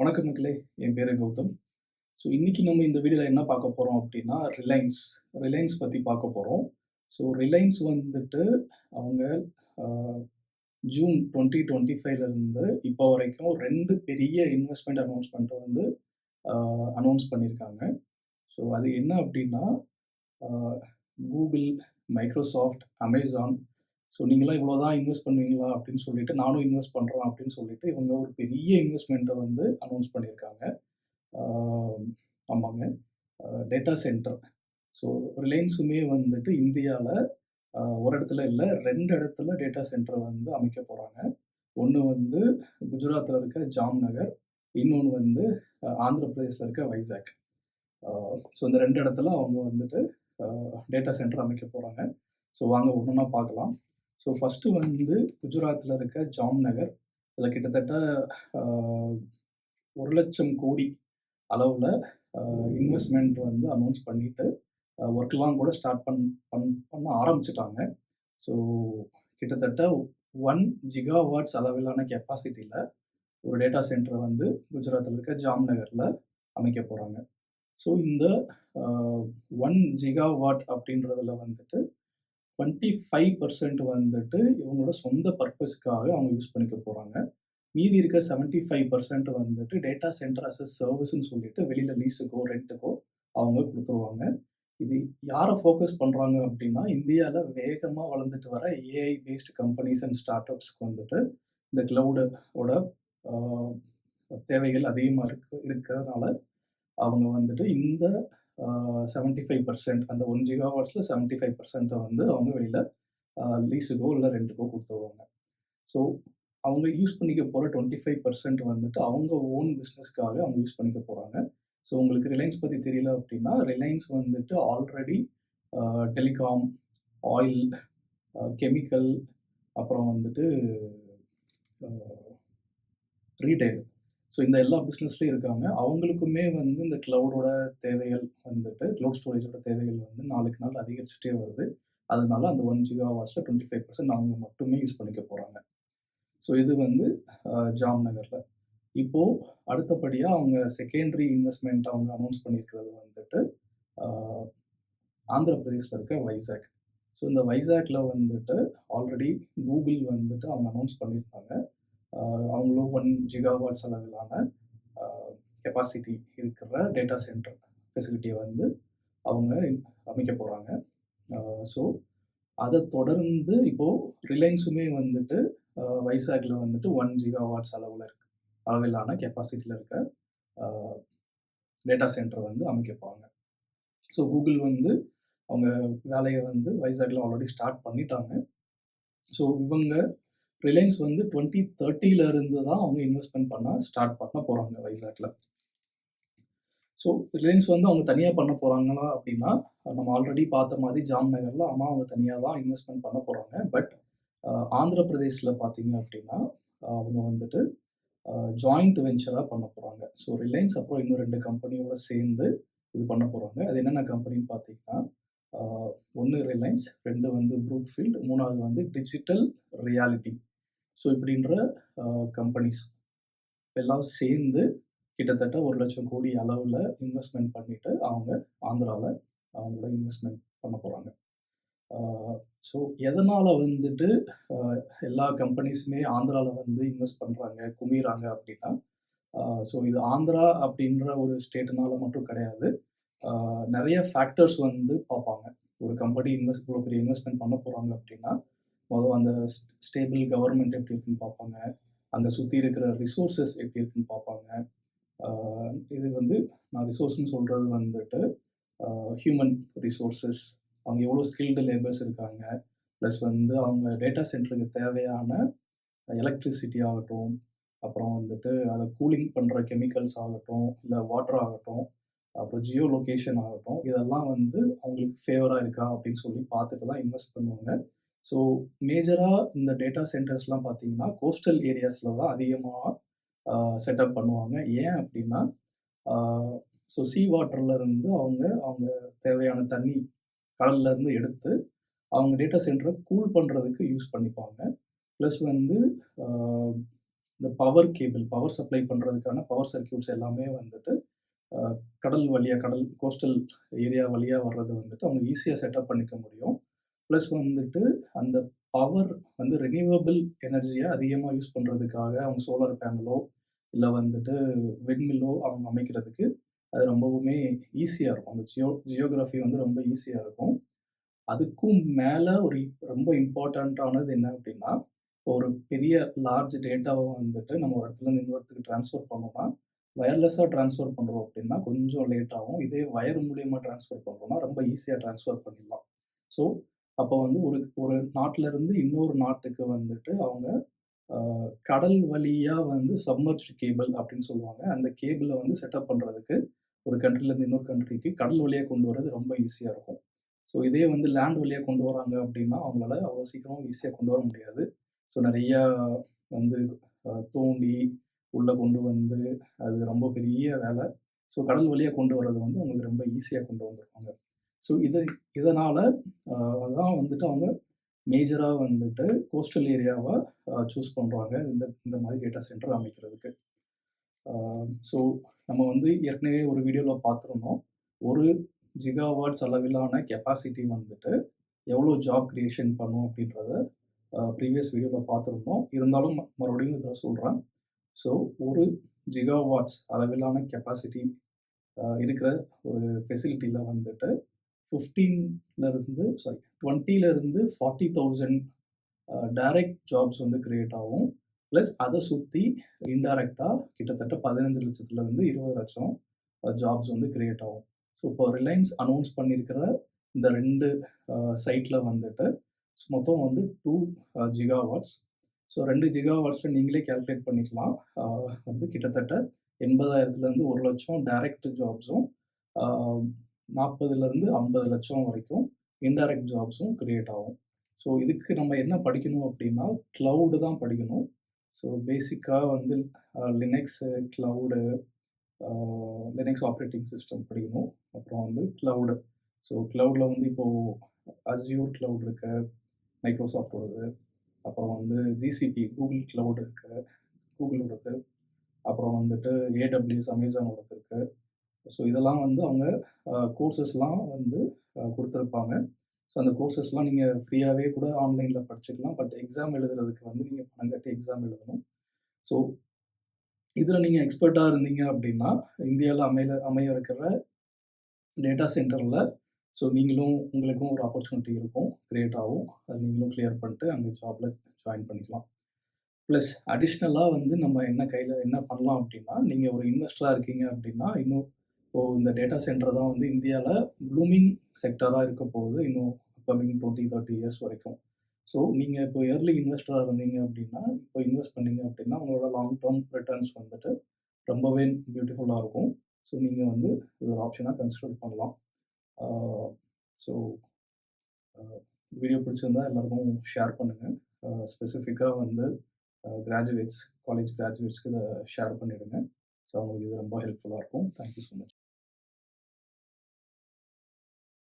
வணக்கம் மக்களே என் பேர் கௌதம். ஸோ இன்றைக்கி நம்ம இந்த வீடியோவில் என்ன பார்க்க போகிறோம் அப்படின்னா ரிலையன்ஸ் ரிலையன்ஸ் பற்றி பார்க்க போகிறோம் ஸோ ரிலையன்ஸ் வந்துட்டு அவங்க ஜூன் டுவெண்ட்டி டுவெண்ட்டி ஃபைவ்லேருந்து இப்போ வரைக்கும் ரெண்டு பெரிய இன்வெஸ்ட்மெண்ட் அனௌன்ஸ்மெண்ட்டை வந்து அனௌன்ஸ் பண்ணியிருக்காங்க ஸோ அது என்ன அப்படின்னா கூகுள் மைக்ரோசாஃப்ட் அமேசான் ஸோ நீங்களாம் இவ்வளோ தான் இன்வெஸ்ட் பண்ணுவீங்களா அப்படின்னு சொல்லிட்டு நானும் இன்வெஸ்ட் பண்ணுறோம் அப்படின்னு சொல்லிட்டு இவங்க ஒரு பெரிய இன்வெஸ்ட்மெண்ட்டை வந்து அனௌன்ஸ் பண்ணியிருக்காங்க. ஆமாங்க. டேட்டா சென்டர் ஸோ ரிலையன்ஸுமே வந்துட்டு இந்தியாவில் ஒரு இடத்துல இல்லை ரெண்டு இடத்துல டேட்டா சென்டர் வந்து அமைக்க போகிறாங்க ஒன்று வந்து குஜராத்தில் இருக்க ஜாம்நகர் இன்னொன்று வந்து ஆந்திர பிரதேசில் இருக்க வைசாக். ஸோ இந்த ரெண்டு இடத்துல அவங்க வந்துட்டு டேட்டா சென்டர் அமைக்க போகிறாங்க ஸோ வாங்க ஒன்றுனா பார்க்கலாம். ஸோ ஃபஸ்ட்டு வந்து குஜராத்தில் இருக்க ஜாம்நகர். இதில் கிட்டத்தட்ட ஒரு லட்சம் கோடி அளவில் இன்வெஸ்ட்மெண்ட் வந்து அனௌன்ஸ் பண்ணிட்டு ஒர்க்லாம் கூட ஸ்டார்ட் பண் பண் பண்ண ஆரம்பிச்சிட்டாங்க. ஸோ கிட்டத்தட்ட ஒன் ஜிகா வாட்ஸ் அளவிலான கெப்பாசிட்டியில் ஒரு டேட்டா சென்டரை வந்து குஜராத்தில் இருக்க ஜாம்நகரில் அமைக்க போகிறாங்க ஸோ இந்த ஒன் ஜிகா வாட் அப்படின்றதுல வந்துட்டு டுவெண்ட்டி ஃபைவ் பர்சன்ட் வந்துட்டு இவங்களோட சொந்த பர்பஸ்க்காக அவங்க யூஸ் பண்ணிக்க போகிறாங்க மீதி இருக்க செவன்ட்டி ஃபைவ் பர்சன்ட் வந்துட்டு டேட்டா சென்டர் அஸ் சர்வீஸ்ன்னு சொல்லிட்டு வெளியில் லீஸுக்கோ ரெண்ட்டுக்கோ அவங்க கொடுத்துருவாங்க. இது யாரை ஃபோக்கஸ் பண்ணுறாங்க அப்படின்னா இந்தியாவில் வேகமாக வளர்ந்துட்டு வர ஏஐ பேஸ்டு கம்பெனிஸ் அண்ட் ஸ்டார்ட் அப்ஸ்க்கு வந்துட்டு இந்த க்ளவுடோட தேவைகள் அதிகமாக இருக்கு இருக்கிறதுனால அவங்க வந்துட்டு இந்த செவன்ட்டி ஃபைவ் பர்சன்ட் அந்த ஒன் ஜிகாவாட்ஸில் செவன்ட்டி ஃபைவ் பர்சன்ட்டை வந்து அவங்க வெளியில் லீஸுக்கோ இல்லை ரெண்டுக்கோ கொடுத்துருவாங்க. ஸோ அவங்க யூஸ் பண்ணிக்க போகிற டுவெண்ட்டி ஃபைவ் பர்சன்ட் வந்துட்டு அவங்க ஓன் பிஸ்னஸ்க்காக அவங்க யூஸ் பண்ணிக்க போகிறாங்க ஸோ உங்களுக்கு ரிலையன்ஸ் பற்றி தெரியல அப்படின்னா ரிலையன்ஸ் வந்துட்டு ஆல்ரெடி டெலிகாம் ஆயில் கெமிக்கல் அப்புறம் வந்துட்டு ரீட்டைல் ஸோ இந்த எல்லா பிஸ்னஸ்லேயும் இருக்காங்க. அவங்களுக்குமே வந்து இந்த க்ளவுடோட தேவைகள் வந்துட்டு க்ளவுட் ஸ்டோரேஜோட தேவைகள் வந்து நாளுக்கு நாள் அதிகரிச்சுட்டே வருது. அதனால அந்த ஒன் ஜிகா வாட்ஸில் டுவெண்ட்டி ஃபைவ் பர்சன்ட் அவங்க மட்டுமே யூஸ் பண்ணிக்க போகிறாங்க ஸோ இது வந்து ஜாம் நகரில். இப்போது அடுத்தபடியாக அவங்க செகண்டரி இன்வெஸ்ட்மெண்ட் அவங்க அனௌன்ஸ் பண்ணியிருக்கிறது வந்துட்டு ஆந்திர பிரதேசில் இருக்க வைசாக். ஸோ இந்த வைசாக்ல வந்துட்டு ஆல்ரெடி கூகுள் வந்துட்டு அவங்க அனௌன்ஸ் பண்ணியிருக்காங்க. அவங்களும் ஒன் ஜிகாவாட்ஸ் அளவிலான கெப்பாசிட்டி இருக்கிற டேட்டா சென்டர் ஃபெசிலிட்டியை வந்து அவங்க அமைக்க போகிறாங்க ஸோ அதை தொடர்ந்து இப்போது ரிலையன்ஸுமே வந்துட்டு அஹ், வைசாக்ல வந்துட்டு ஒன் ஜிகாவாட்ஸ் அளவில் இருக்கு. அளவிலான கெப்பாசிட்டியில் இருக்க டேட்டா சென்டர் வந்து அமைக்கப்பாங்க ஸோ கூகுள் வந்து அவங்க வேலையை வந்து வைசாக்ல ஆல்ரெடி ஸ்டார்ட் பண்ணிட்டாங்க. ஸோ இவங்க ரிலையன்ஸ் வந்து டுவெண்ட்டி தேர்ட்டியில இருந்து தான் அவங்க இன்வெஸ்ட்மெண்ட் பண்ண ஸ்டார்ட் பண்ண போகிறாங்க வைசாக்ல. ஸோ ரிலையன்ஸ் வந்து அவங்க தனியாக பண்ண போகிறாங்களா அப்படின்னா நம்ம ஆல்ரெடி பார்த்த மாதிரி ஜாம்நகரில் அம்மா அவங்க தனியாக தான் இன்வெஸ்ட்மெண்ட் பண்ண போகிறாங்க பட் ஆந்திர பிரதேஷில் பார்த்தீங்க அப்படின்னா அவங்க வந்துட்டு ஜாயிண்ட் வெஞ்சராக பண்ண போகிறாங்க ஸோ ரிலையன்ஸ் அப்புறம் இன்னும் ரெண்டு கம்பெனியோட சேர்ந்து இது பண்ண போகிறாங்க அது என்னென்ன கம்பெனின்னு பார்த்தீங்கன்னா ஒன்று ரிலையன்ஸ் ரெண்டு வந்து ப்ரூக்ஃபீல்ட் மூணாவது வந்து டிஜிட்டல் ரியாலிட்டி ஸோ இப்படின்ற கம்பெனிஸ் எல்லாம் சேர்ந்து கிட்டத்தட்ட ஒரு லட்சம் கோடி அளவில் இன்வெஸ்ட்மெண்ட் பண்ணிட்டு அவங்க ஆந்திராவில் அவங்களோட இன்வெஸ்ட்மெண்ட் பண்ண போகிறாங்க ஸோ எதனால் வந்துட்டு எல்லா கம்பெனிஸுமே ஆந்திராவில் வந்து இன்வெஸ்ட் பண்ணுறாங்க குமிறாங்க அப்படின்னா ஸோ இது ஆந்திரா அப்படின்ற ஒரு ஸ்டேட்டுனால மட்டும் கிடையாது. நிறைய ஃபேக்டர்ஸ் வந்து பார்ப்பாங்க. ஒரு கம்பெனி இன்வெஸ்ட் இவ்வளோ பெரிய இன்வெஸ்ட்மெண்ட் பண்ண போகிறாங்க அப்படின்னா மொதல் அந்த ஸ்டேபிள் கவர்மெண்ட் எப்படி இருக்குன்னு பார்ப்பாங்க. அங்கே சுற்றி இருக்கிற ரிசோர்ஸஸ் எப்படி இருக்குன்னு பார்ப்பாங்க. இது வந்து நான் ரிசோர்ஸ்னு சொல்கிறது வந்துட்டு ஹியூமன் ரிசோர்ஸஸ் அவங்க எவ்வளோ ஸ்கில்டு லேபர்ஸ் இருக்காங்க. ப்ளஸ் வந்து அவங்க டேட்டா சென்டருக்கு தேவையான எலக்ட்ரிசிட்டி ஆகட்டும் அப்புறம் வந்துட்டு அதை கூலிங் பண்ணுற கெமிக்கல்ஸ் ஆகட்டும் இல்லை வாட்டர் ஆகட்டும் அப்புறம் ஜியோ லொகேஷன் ஆகட்டும் இதெல்லாம் வந்து அவங்களுக்கு ஃபேவராக இருக்கா அப்படின்னு சொல்லி பார்த்துட்டு தான் இன்வெஸ்ட் பண்ணுவாங்க. ஸோ மேஜராக இந்த டேட்டா சென்டர்ஸ்லாம் பார்த்தீங்கன்னா கோஸ்டல் ஏரியாஸில் தான் அதிகமாக செட்டப் பண்ணுவாங்க. ஏன் அப்படின்னா ஸோ சீ வாட்டர்ல இருந்து அவங்க அவங்க தேவையான தண்ணி கடல்ல இருந்து எடுத்து அவங்க டேட்டா சென்டரை கூல் பண்ணுறதுக்கு யூஸ் பண்ணிப்பாங்க. ப்ளஸ் வந்து இந்த பவர் கேபிள் பவர் சப்ளை பண்ணுறதுக்கான பவர் சர்க்யூட்ஸ் எல்லாமே வந்துட்டு கடல் வழியாக கடல் கோஸ்டல் ஏரியா வழியாக வர்றது வந்துட்டு அவங்க ஈஸியாக செட்டப் பண்ணிக்க முடியும். ப்ளஸ் வந்துட்டு அந்த பவர் வந்து ரினியூவபிள் எனர்ஜியை அதிகமாக யூஸ் பண்ணுறதுக்காக அவங்க சோலார் பேனலோ இல்லை வந்துட்டு விண்மில்லோ அவங்க அமைக்கிறதுக்கு அது ரொம்பவுமே ஈஸியாக இருக்கும். அந்த ஜியோ ஜியோகிராஃபி வந்து ரொம்ப ஈஸியாக இருக்கும். அதுக்கும் மேலே ஒரு ரொம்ப இம்பார்ட்டண்ட்டானது என்ன அப்படின்னா ஒரு பெரிய லார்ஜ் டேட்டாவை வந்துட்டு நம்ம ஒரு இடத்துல இருந்து இன்னொரு இடத்துக்கு ட்ரான்ஸ்ஃபர் பண்ணோம்னா வயர்லெஸ்ஸாக ட்ரான்ஸ்ஃபர் பண்ணுறோம் அப்படின்னா கொஞ்சம் லேட் ஆகும். இதே வயர் மூலியமாக ட்ரான்ஸ்ஃபர் பண்ணுறோம்னா ரொம்ப ஈஸியாக ட்ரான்ஸ்ஃபர் பண்ணிடலாம். ஸோ அப்போ வந்து ஒரு ஒரு நாட்டுல இருந்து இன்னொரு நாட்டுக்கு வந்துட்டு அவங்க கடல் வழியாக வந்து சப்மர்ஜ் கேபிள் அப்படின்னு சொல்லுவாங்க. அந்த கேபிளை வந்து செட்டப் பண்ணுறதுக்கு ஒரு கண்ட்ரிலேருந்து இன்னொரு கண்ட்ரிக்கு கடல் வழியாக கொண்டு வர்றது ரொம்ப ஈஸியாக இருக்கும். ஸோ இதே வந்து லேண்ட் வழியாக கொண்டு வராங்க அப்படின்னா அவங்களால அவ்வளோ சீக்கிரம் ஈஸியாக கொண்டு வர முடியாது. ஸோ நிறையா வந்து தோண்டி உள்ளே கொண்டு வந்து அது ரொம்ப பெரிய வேலை. ஸோ கடல் வழியாக கொண்டு வர்றது வந்து அவங்களுக்கு ரொம்ப ஈஸியாக கொண்டு வந்துருவாங்க ஸோ இது இதனால் தான் வந்துட்டு அவங்க மேஜராக வந்துட்டு கோஸ்டல் ஏரியாவை சூஸ் பண்ணுறாங்க இந்த இந்த மாதிரி டேட்டா சென்டர் அமைக்கிறதுக்கு. ஸோ நம்ம வந்து ஏற்கனவே ஒரு வீடியோவில் பார்த்துருந்தோம். ஒரு ஜிகாவாட்ஸ் அளவிலான கெப்பாசிட்டி வந்துட்டு எவ்வளோ ஜாப் கிரியேஷன் பண்ணும் அப்படின்றத ப்ரீவியஸ் வீடியோவில் பார்த்துருந்தோம். இருந்தாலும் ம- மறுபடியும் இதில் சொல்கிறேன் ஸோ ஒரு ஜிகாவாட்ஸ் அளவிலான கெப்பாசிட்டி இருக்கிற ஒரு ஃபெசிலிட்டியில் வந்துட்டு 15 ல இருந்து சாரி டுவெண்ட்டிலேருந்து ஃபார்ட்டி தௌசண்ட் டைரக்ட் ஜாப்ஸ் வந்து கிரியேட் ஆகும். ப்ளஸ் அதை சுற்றி இன்டைரக்டாக கிட்டத்தட்ட பதினஞ்சு லட்சத்துலேருந்து இருபது லட்சம் uh, ஜாப்ஸ் வந்து கிரியேட் ஆகும். ஸோ இப்போ ரிலையன்ஸ் அனௌன்ஸ் பண்ணியிருக்கிற இந்த ரெண்டு uh, சைட்டில் வந்துட்டு மொத்தம் வந்து டூ ஜிகாவாட்ஸ் ஸோ ரெண்டு ஜிகாவாட்ஸில் நீங்களே கால்குலேட் பண்ணிக்கலாம். Uh, வந்து கிட்டத்தட்ட எண்பதாயிரத்துலேருந்து ஒரு லட்சம் டைரக்ட் ஜாப்ஸும் நாற்பதுலேருந்து ஐம்பது லட்சம் வரைக்கும் இன்டைரக்ட் ஜாப்ஸும் க்ரியேட் ஆகும். ஸோ இதுக்கு நம்ம என்ன படிக்கணும் அப்படின்னா க்ளவுடு தான் படிக்கணும். ஸோ பேசிக்காக வந்து Linux cloud Linux operating system படிக்கணும். அப்புறம் வந்து க்ளவுடு ஸோ க்ளவுடில் வந்து இப்போது அஸ்யூர் க்ளவுட் இருக்கு மைக்ரோசாஃப்டோடது அப்புறம் வந்து ஜிசிபி கூகுள் க்ளவுட் கூகுள் கூகுளோடது அப்புறம் வந்துட்டு ஏடபிள்யூஎஸ் அமேசானோடது இருக்குது ஸோ இதெல்லாம் வந்து அவங்க கோர்சஸ்லாம் வந்து கொடுத்துருப்பாங்க. ஸோ அந்த கோர்சஸ்லாம் நீங்கள் ஃப்ரீயாகவே கூட ஆன்லைனில் படிச்சுக்கலாம். பட் எக்ஸாம் எழுதுறதுக்கு வந்து நீங்கள் பணம் கட்டி எக்ஸாம் எழுதணும். ஸோ இதில் நீங்கள் எக்ஸ்பர்ட்டாக இருந்தீங்க அப்படின்னா இந்தியாவில் அமைய அமைய இருக்கிற டேட்டா சென்டரில் ஸோ நீங்களும் உங்களுக்கும் ஒரு ஆப்பர்ச்சுனிட்டி இருக்கும். கிரியேட் ஆகும். அது நீங்களும் கிளியர் பண்ணிட்டு அங்கே ஜாபில் ஜாயின் பண்ணிக்கலாம். ப்ளஸ் அடிஷ்னலாக வந்து நம்ம என்ன கையில் என்ன பண்ணலாம் அப்படின்னா நீங்கள் ஒரு இன்வெஸ்டராக இருக்கீங்க அப்படின்னா இன்னும் இப்போது இந்த டேட்டா சென்டர் தான் வந்து இந்தியாவில் ப்ளூமிங் செக்டராக இருக்க போகுது. இன்னும் அப்கமிங் டுவெண்ட்டி தேர்ட்டி இயர்ஸ் வரைக்கும். ஸோ நீங்கள் இப்போ இயர்லி இன்வெஸ்டராக இருந்தீங்க அப்படின்னா இப்போ இன்வெஸ்ட் பண்ணீங்க அப்படின்னா உங்களோட லாங் டேர்ம் ரிட்டர்ன்ஸ் வந்துட்டு ரொம்பவே பியூட்டிஃபுல்லாக இருக்கும். ஸோ நீங்கள் வந்து இது ஒரு ஆப்ஷனாக கன்சிடர் பண்ணலாம். ஸோ வீடியோ பிடிச்சிருந்தா எல்லாருக்கும் ஷேர் பண்ணுங்கள் ஸ்பெசிஃபிக்காக வந்து கிராஜுவேட்ஸ் காலேஜ் கிராஜுவேட்ஸ்க்கு இதை ஷேர் பண்ணிவிடுங்க ஸோ அவங்களுக்கு இது ரொம்ப ஹெல்ப்ஃபுல்லாக இருக்கும். Thank you so much